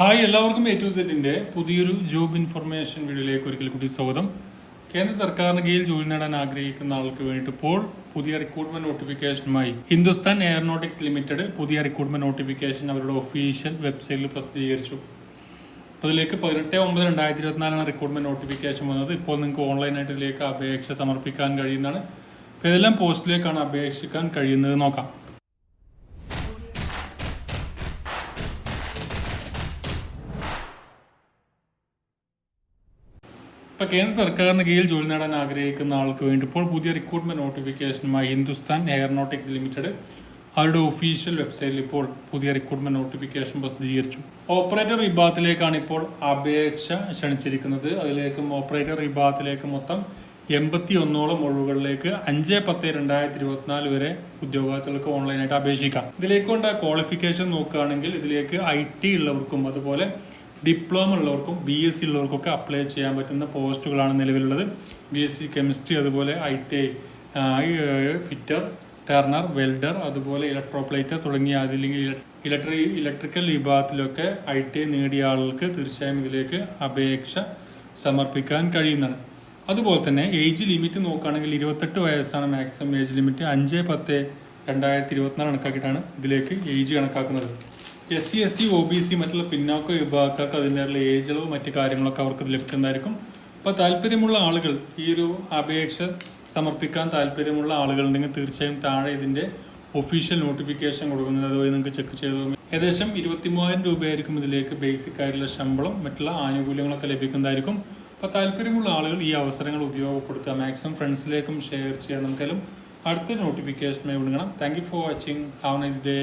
Hi എല്ലാവർക്കും A to സെറ്റിന്റെ പുതിയൊരു ജോബ് ഇൻഫർമേഷൻ വീഡിയോയിലേക്ക് ഒരിക്കൽ കൂടി സ്വാഗതം. കേന്ദ്ര സർക്കാരിന് കീഴിൽ ജോലി നേടാൻ ആഗ്രഹിക്കുന്ന ആൾക്ക് വേണ്ടിയിട്ട് ഇപ്പോൾ പുതിയ റിക്രൂട്ട്മെന്റ് നോട്ടിഫിക്കേഷനുമായി ഹിന്ദുസ്ഥാൻ എയറോനോട്ടിക്സ് ലിമിറ്റഡ് പുതിയ റിക്രൂട്ട്മെന്റ് നോട്ടിഫിക്കേഷൻ അവരുടെ ഒഫീഷ്യൽ വെബ്സൈറ്റിൽ പ്രസിദ്ധീകരിച്ചു. അതിലേക്ക് പതിനെട്ട് ഒമ്പത് രണ്ടായിരത്തി ഇരുപത്തിനാലാണ് റിക്രൂട്ട്മെന്റ് നോട്ടിഫിക്കേഷൻ വന്നത്. ഇപ്പോൾ നിങ്ങൾക്ക് ഓൺലൈനായിട്ട് ഇതിലേക്ക് അപേക്ഷ സമർപ്പിക്കാൻ കഴിയുന്നതാണ്. ഇതെല്ലാം പോസ്റ്റിലേക്കാണ് അപേക്ഷിക്കാൻ കഴിയുന്നത്. നോക്കാം. ഇപ്പൊ കേന്ദ്ര സർക്കാരിന് കീഴിൽ ജോലി നേടാൻ ആഗ്രഹിക്കുന്ന ആൾക്ക് വേണ്ടി ഇപ്പോൾ പുതിയ റിക്രൂട്ട്മെന്റ് നോട്ടിഫിക്കേഷനുമായി ഹിന്ദുസ്ഥാൻ എയറോനോട്ടിക്സ് ലിമിറ്റഡ് അവരുടെ ഒഫീഷ്യൽ വെബ്സൈറ്റിൽ ഇപ്പോൾ പുതിയ റിക്രൂട്ട്മെന്റ് നോട്ടിഫിക്കേഷൻ പ്രസിദ്ധീകരിച്ചു. ഓപ്പറേറ്റർ വിഭാഗത്തിലേക്കാണ് ഇപ്പോൾ അപേക്ഷ ക്ഷണിച്ചിരിക്കുന്നത്. അതിലേക്കും ഓപ്പറേറ്റർ വിഭാഗത്തിലേക്ക് മൊത്തം എൺപത്തി ഒന്നോളം ഒഴിവുകളിലേക്ക് അഞ്ച് പത്ത് രണ്ടായിരത്തി ഇരുപത്തിനാല് വരെ ഉദ്യോഗാർത്ഥികൾക്ക് ഓൺലൈനായിട്ട് അപേക്ഷിക്കാം. ഇതിലേക്കുണ്ട് ക്വാളിഫിക്കേഷൻ നോക്കുകയാണെങ്കിൽ ഇതിലേക്ക് ഐ ടി ഉള്ളവർക്കും അതുപോലെ ഡിപ്ലോമ ഉള്ളവർക്കും ബി എസ് സി ഉള്ളവർക്കൊക്കെ അപ്ലൈ ചെയ്യാൻ പറ്റുന്ന പോസ്റ്റുകളാണ് നിലവിലുള്ളത്. ബി എസ് സി കെമിസ്ട്രി അതുപോലെ I T I fitter turner welder അതുപോലെ ഇലക്ട്രോപ്ലേറ്റർ തുടങ്ങിയ അതില്ലെങ്കിൽ ഇലക്ട്രി ഇലക്ട്രിക്കൽ വിഭാഗത്തിലൊക്കെ ഐ ടി നേടിയ ആളുകൾക്ക് തീർച്ചയായും ഇതിലേക്ക് അപേക്ഷ സമർപ്പിക്കാൻ കഴിയുന്നതാണ്. അതുപോലെ തന്നെ ഏജ് ലിമിറ്റ് നോക്കുകയാണെങ്കിൽ ഇരുപത്തെട്ട് വയസ്സാണ് മാക്സിമം ഏജ് ലിമിറ്റ് അഞ്ച് പത്ത് രണ്ടായിരത്തി ഇരുപത്തിനാല് കണക്കാക്കിയിട്ടാണ് ഇതിലേക്ക് ഏജ് കണക്കാക്കുന്നത്. S C S T O B C മറ്റുള്ള പിന്നാക്ക വിഭാഗക്കാർക്ക് അതിന്റെ ഏജ് മറ്റു കാര്യങ്ങളൊക്കെ അവർക്ക് ലഭിക്കുന്നതായിരിക്കും. അപ്പോൾ താല്പര്യമുള്ള ആളുകൾ ഈ ഒരു അപേക്ഷ സമർപ്പിക്കാൻ താല്പര്യമുള്ള ആളുകളുണ്ടെങ്കിൽ തീർച്ചയായും താഴെ ഇതിന്റെ ഒഫീഷ്യൽ നോട്ടിഫിക്കേഷൻ കൊടുക്കുന്നത് അതുവഴി നിങ്ങൾക്ക് ചെക്ക് ചെയ്ത്. ഏകദേശം ഇരുപത്തി മൂവായിരം രൂപയായിരിക്കും ഇതിലേക്ക് ബേസിക് ആയിട്ടുള്ള ശമ്പളം മറ്റുള്ള ആനുകൂല്യങ്ങളൊക്കെ ലഭിക്കുന്നതായിരിക്കും. അപ്പോൾ താല്പര്യമുള്ള ആളുകൾ ഈ അവസരങ്ങൾ ഉപയോഗപ്പെടുത്തുക. മാക്സിമം ഫ്രണ്ട്സിലേക്കും ഷെയർ ചെയ്യാൻ നമുക്കെല്ലാം അടുത്ത നോട്ടിഫിക്കേഷനായി വിടുകണം thank you for watching have nice day